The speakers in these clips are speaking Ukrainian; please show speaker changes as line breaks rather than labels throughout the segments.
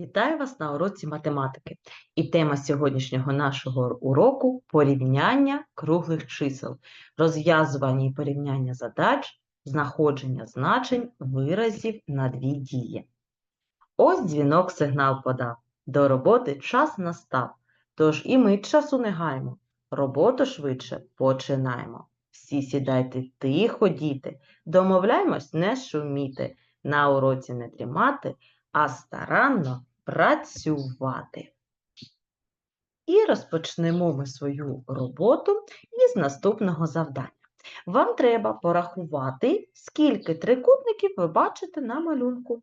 Вітаю вас на уроці математики. І тема сьогоднішнього нашого уроку порівняння круглих чисел, розв'язування і порівняння задач, знаходження значень виразів на дві дії. Ось дзвінок сигнал подав. До роботи час настав. Тож і ми часу не гаємо. Роботу швидше починаємо. Всі сідайте тихо, діти, домовляємось не шуміти, на уроці не дрімати, а старанно працювати. І розпочнемо ми свою роботу із наступного завдання. Вам треба порахувати, скільки трикутників ви бачите на малюнку.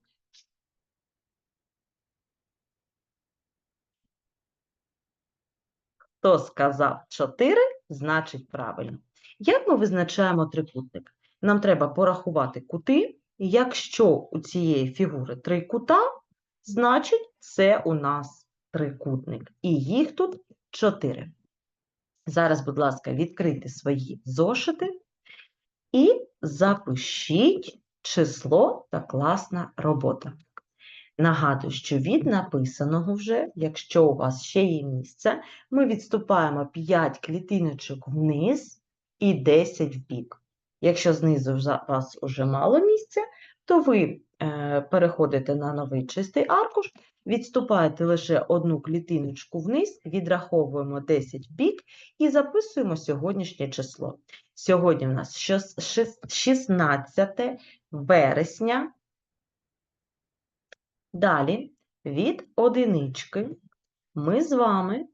Хто сказав 4, значить правильно. Як ми визначаємо трикутник? Нам треба порахувати кути. Якщо у цієї фігури три кута, значить це у нас трикутник. І їх тут 4. Зараз, будь ласка, відкрийте свої зошити і запишіть число та класна робота. Нагадую, що від написаного вже, якщо у вас ще є місце, ми відступаємо 5 клітиночок вниз і 10 вбік. Якщо знизу у вас вже мало місця, то ви е, переходите на новий чистий аркуш, відступаєте лише одну клітиночку вниз, відраховуємо 10 вбік і записуємо сьогоднішнє число. Сьогодні в нас 16 вересня. Далі від одинички ми з вами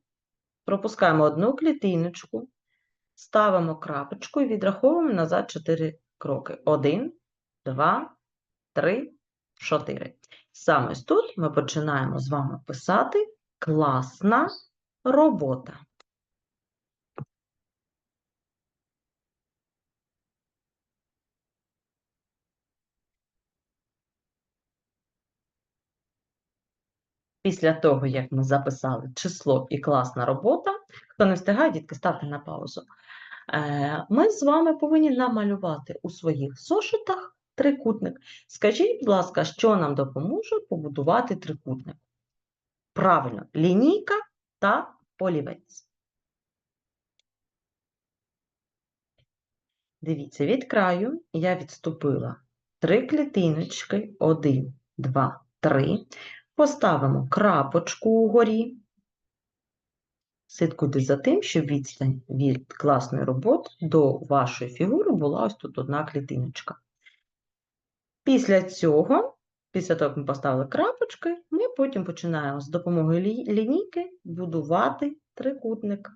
пропускаємо одну клітиночку, ставимо крапочку і відраховуємо назад 4 кроки. 1, 2, 3, 4. Саме ось тут ми починаємо з вами писати класна робота. Після того, як ми записали число і класна робота, хто не встигає, дітки, ставте на паузу. Е, ми з вами повинні намалювати у своїх зошитах трикутник. Скажіть, будь ласка, що нам допоможе побудувати трикутник? Правильно, лінійка та олівець. Дивіться, від краю я відступила три клітиночки, один, два, три. Поставимо крапочку угорі. Слідкуйте за тим, щоб відстань від класної роботи до вашої фігури була ось тут одна клітиночка. Після цього, після того, як ми поставили крапочки, ми потім починаємо з допомогою лінійки будувати трикутник.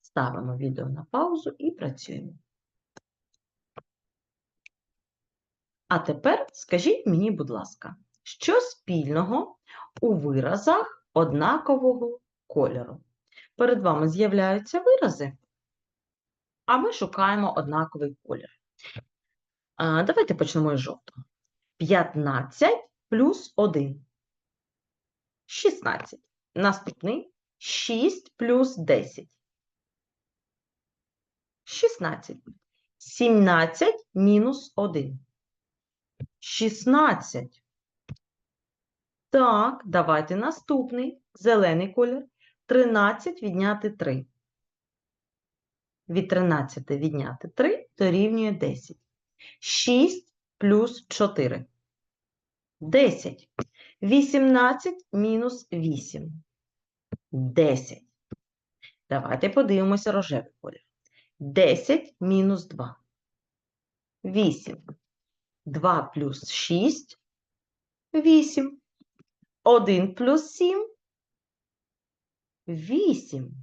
Ставимо відео на паузу і працюємо. А тепер скажіть мені, будь ласка, що спільного у виразах однакового кольору? Перед вами з'являються вирази, а ми шукаємо однаковий колір. Давайте почнемо із жовтого. 15 плюс 1. 16. Наступний 6 плюс 10. 16. 17 мінус 1. 16. Так, давайте наступний зелений колір. 13 відняти 3. Від 13 відняти 3 дорівнює 10. 6 плюс 4. 10. 18 мінус 8. 10. Давайте подивимося рожевий колір. 10 мінус 2. 8. 2 плюс 6 – 8. 1 плюс 7 – 8.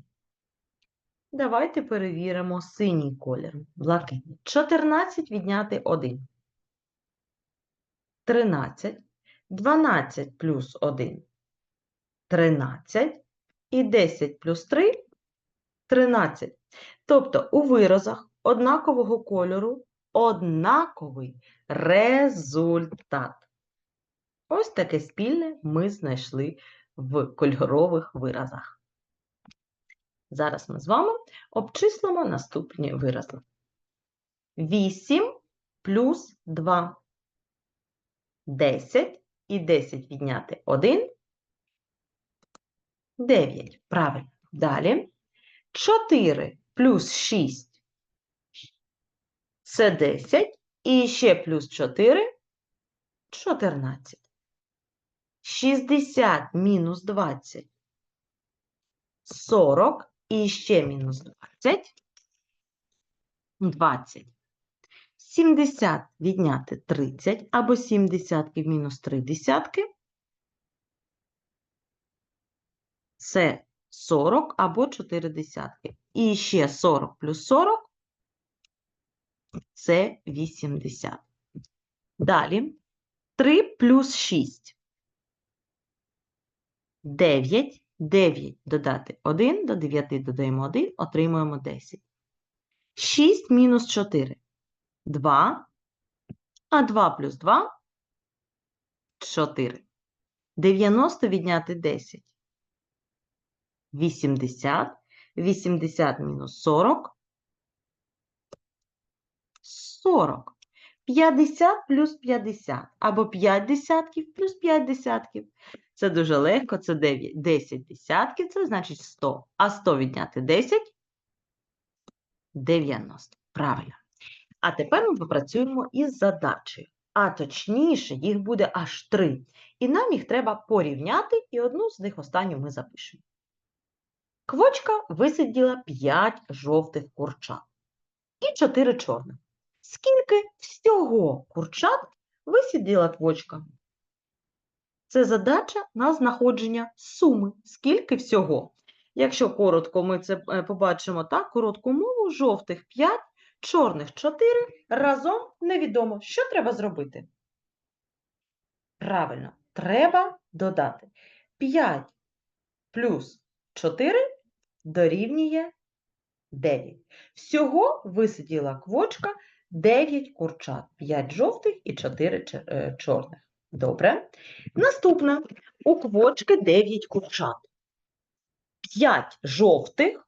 Давайте перевіримо синій колір. Блакитний. 14 відняти 1. 13. 12 плюс 1 – 13. І 10 плюс 3 – 13. Тобто у виразах однакового кольору однаковий результат. Ось таке спільне ми знайшли в кольорових виразах. Зараз ми з вами обчислимо наступні вирази. 8 плюс 2. 10 і 10 відняти 1. 9. Правильно. Далі. 4 плюс 6 це 10. І ще плюс 4 – 14. 60 мінус 20 – 40. І ще мінус 20 – 20. 70 відняти 30 або 7 десятків мінус 3 десятки – це 40 або 4 десятки. І ще 40 плюс 40 – це 80. Далі 3 плюс 6 – 9. 9 додати 1, до 9 додаємо 1, отримуємо 10. 6 мінус 4 – 2, а 2 плюс 2 – 4. 90 відняти 10 – 80. 80 мінус 40 – 40. 50 плюс 50 або 5 десятків плюс 5 десятків. Це дуже легко, це 9, 10 десятків, це значить 100. А 100 відняти 10 – 90. Правильно. А тепер ми попрацюємо із задачею. А точніше, їх буде аж три. І нам їх треба порівняти, і одну з них останню ми запишемо. Квочка висиділа 5 жовтих курчат і 4 чорних. Скільки всього курчат висиділа квочка? Це задача на знаходження суми. Скільки всього? Якщо коротко ми це е, побачимо так, коротку мову, жовтих 5, чорних 4, разом невідомо. Що треба зробити? Правильно, треба додати 5 плюс 4 дорівнює 9. Всього висиділа квочка 9 курчат, 5 жовтих і 4 е, чорних. Добре. Наступне. У квочки 9 курчат. 5 жовтих,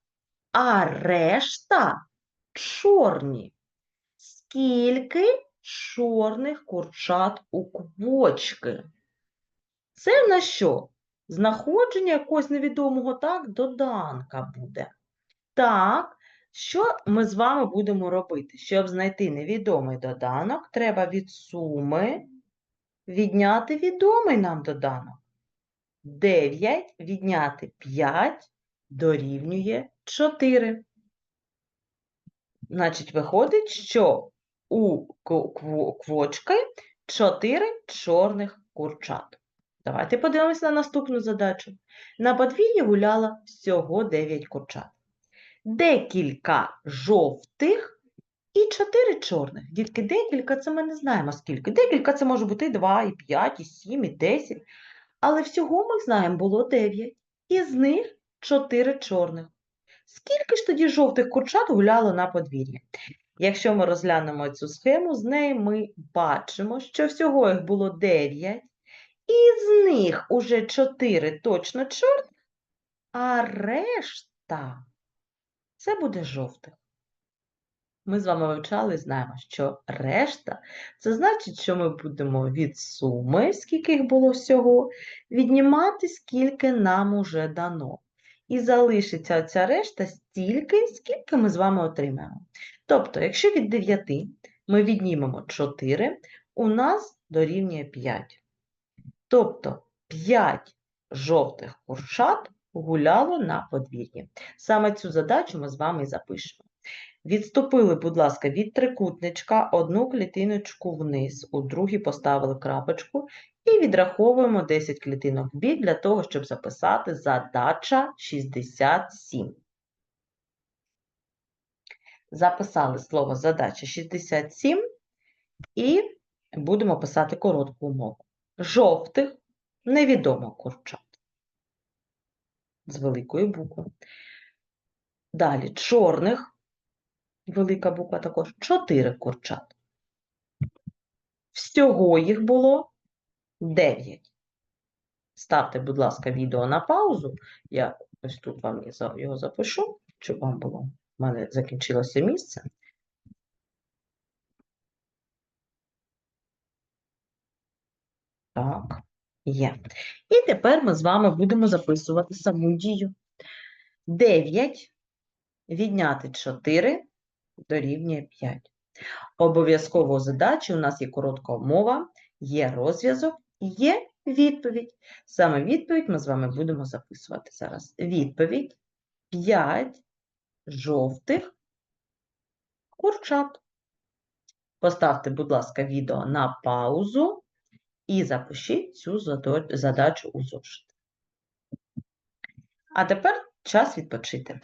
а решта чорні. Скільки чорних курчат у квочки? Це на що? Знаходження якогось невідомого так доданка буде. Так, що ми з вами будемо робити? Щоб знайти невідомий доданок, треба від суми відняти відомий нам доданок. 9 відняти 5 дорівнює 4. Значить, виходить, що у квочки 4 чорних курчат. Давайте подивимося на наступну задачу. На подвір'ї гуляло всього 9 курчат. Декілька жовтих і 4 чорних. Дітки, декілька це ми не знаємо скільки. Декілька це може бути і 2, і 5, і 7, і 10. Але всього ми знаємо було 9. Із них 4 чорних. Скільки ж тоді жовтих курчат гуляло на подвір'ї? Якщо ми розглянемо цю схему, з неї ми бачимо, що всього їх було 9, і з них уже 4 точно чорних, а решта це буде жовтих. Ми з вами вивчали і знаємо, що решта це значить, що ми будемо від суми, скільки їх було всього, віднімати, скільки нам уже дано. І залишиться ця решта стільки, скільки ми з вами отримаємо. Тобто, якщо від 9 ми віднімемо 4, у нас дорівнює 5. Тобто 5 жовтих курчат гуляло на подвір'ї. Саме цю задачу ми з вами запишемо. Відступили, будь ласка, від трикутничка одну клітиночку вниз, у другій поставили крапочку і відраховуємо 10 клітинок в бік для того, щоб записати задача 67. Записали слово задача 67 і будемо писати коротку умову. Жовтих невідомо курчат з великої букви. Далі чорних, велика буква також, чотири курчат. Всього їх було 9. Ставте, будь ласка, відео на паузу. Я ось тут вам його запишу, щоб вам було. У мене закінчилося місце. Так є. І тепер ми з вами будемо записувати саму дію. 9 відняти 4 дорівнює 5. Обов'язково у задачі у нас є коротка умова, є розв'язок, є відповідь. Саме відповідь ми з вами будемо записувати зараз. Відповідь 5 жовтих курчат. Поставте, будь ласка, відео на паузу і запишіть цю задачу у зошит. А тепер час відпочити.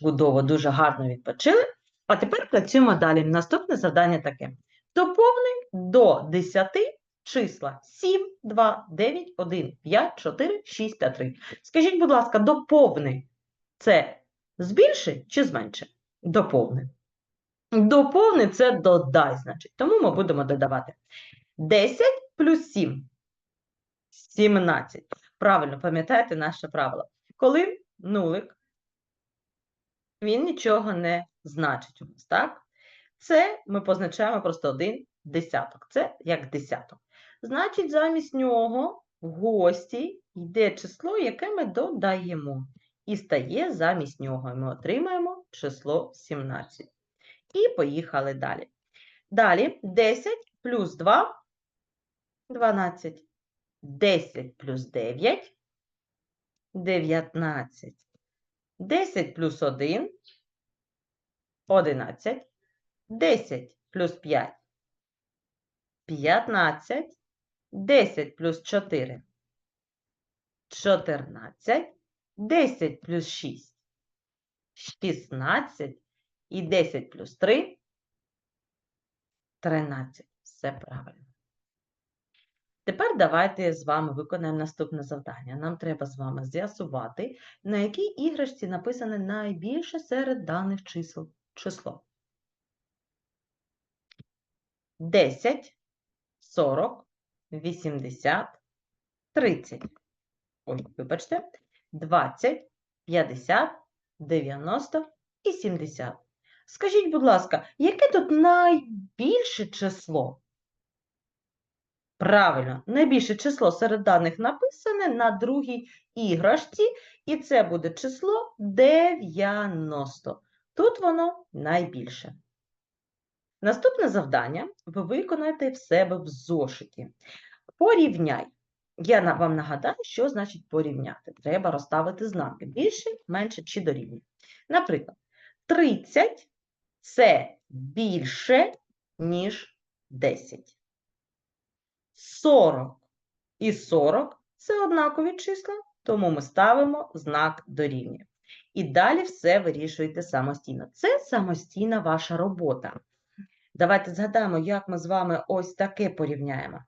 Чудово, дуже гарно відпочили. А тепер працюємо далі. Наступне завдання таке: доповни до 10 числа 7, 2, 9, 1, 5, 4, 6 та 3. Скажіть, будь ласка, доповни це збільши чи зменши? Доповни. Доповни це додай, значить. Тому ми будемо додавати 10 плюс 7. 17. Правильно, пам'ятаєте наше правило. Коли нулик він нічого не значить у нас, так? Це ми позначаємо просто один десяток. Це як десяток. Значить, замість нього в гості йде число, яке ми додаємо. І стає замість нього. Ми отримаємо число 17. І поїхали далі. Далі 10 плюс 2 12. 10 плюс 9 19. 10 плюс 1 11. 10 плюс 5 15. 10 плюс 4 14. 10 плюс 6 16. І 10 плюс 3 13. Все правильно. Тепер давайте з вами виконаємо наступне завдання. Нам треба з вами з'ясувати, на якій іграшці написане найбільше серед даних чисел число. 10, 40, 80, 30. Ой, вибачте, 20, 50, 90 і 70. Скажіть, будь ласка, яке тут найбільше число? Правильно, найбільше число серед даних написане на другій іграшці, і це буде число 90. Тут воно найбільше. Наступне завдання ви виконаєте в себе в зошиті. Порівняй. Я вам нагадаю, що значить порівняти. Треба розставити знаки більше, менше чи дорівнює. Наприклад, 30 – це більше, ніж 10. 40 і 40 – це однакові числа, тому ми ставимо знак дорівнює. І далі все вирішуєте самостійно. Це самостійна ваша робота. Давайте згадаємо, як ми з вами ось таке порівняємо.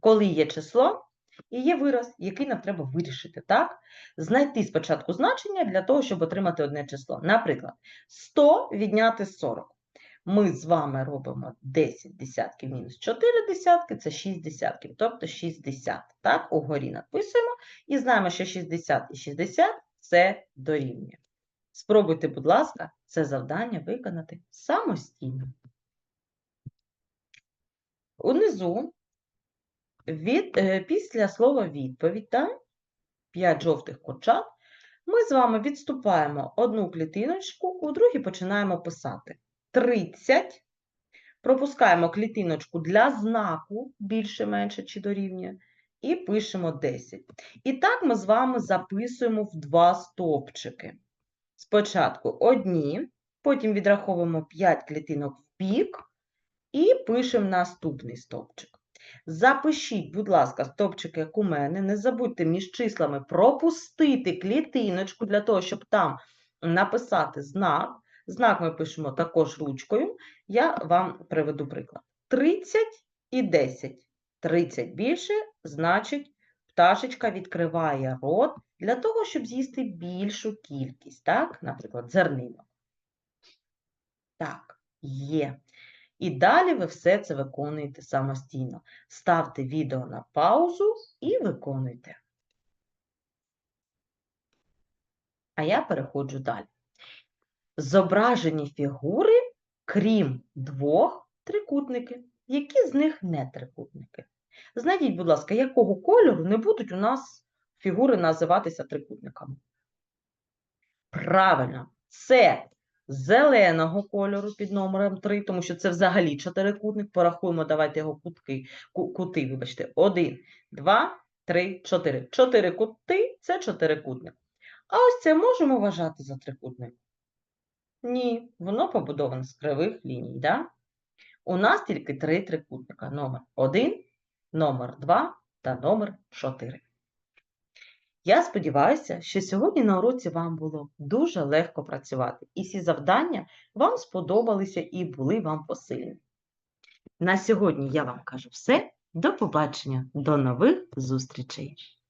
Коли є число і є вираз, який нам треба вирішити, так? Знайти спочатку значення для того, щоб отримати одне число. Наприклад, 100 відняти 40. Ми з вами робимо 10 десятків мінус 4 десятки, це 6 десятків, тобто 60. Так, угорі написуємо і знаємо, що 60 і 60 – це дорівнює. Спробуйте, будь ласка, це завдання виконати самостійно. Унизу від, е, після слова відповідь, так? 5 жовтих курчат, ми з вами відступаємо одну клітиночку, у другій починаємо писати 30, пропускаємо клітиночку для знаку більше, менше чи дорівнює, і пишемо 10. І так ми з вами записуємо в два стовпчики. Спочатку одні, потім відраховуємо 5 клітинок в бік і пишемо наступний стовпчик. Запишіть, будь ласка, стовпчик, як у мене. Не забудьте між числами пропустити клітиночку для того, щоб там написати знак. Знак ми пишемо також ручкою. Я вам приведу приклад. 30 і 10. 30 більше, значить, пташечка відкриває рот для того, щоб з'їсти більшу кількість, так? Наприклад, зернинок. Так, є. І далі ви все це виконуєте самостійно. Ставте відео на паузу і виконуйте. А я переходжу далі. Зображені фігури, крім двох, трикутники. Які з них не трикутники? Знайдіть, будь ласка, якого кольору не будуть у нас фігури називатися трикутниками? Правильно, це зеленого кольору під номером 3, тому що це взагалі чотирикутник. Порахуємо, давайте його кутки, кути, вибачте. 1, 2, 3, 4. Чотири кути – це чотирикутник. А ось це можемо вважати за трикутник? Ні, воно побудоване з кривих ліній, да? У нас тільки три трикутника. Номер 1, номер 2 та номер 4. Я сподіваюся, що сьогодні на уроці вам було дуже легко працювати, і всі завдання вам сподобалися і були вам посильні. На сьогодні я вам кажу все. До побачення, до нових зустрічей!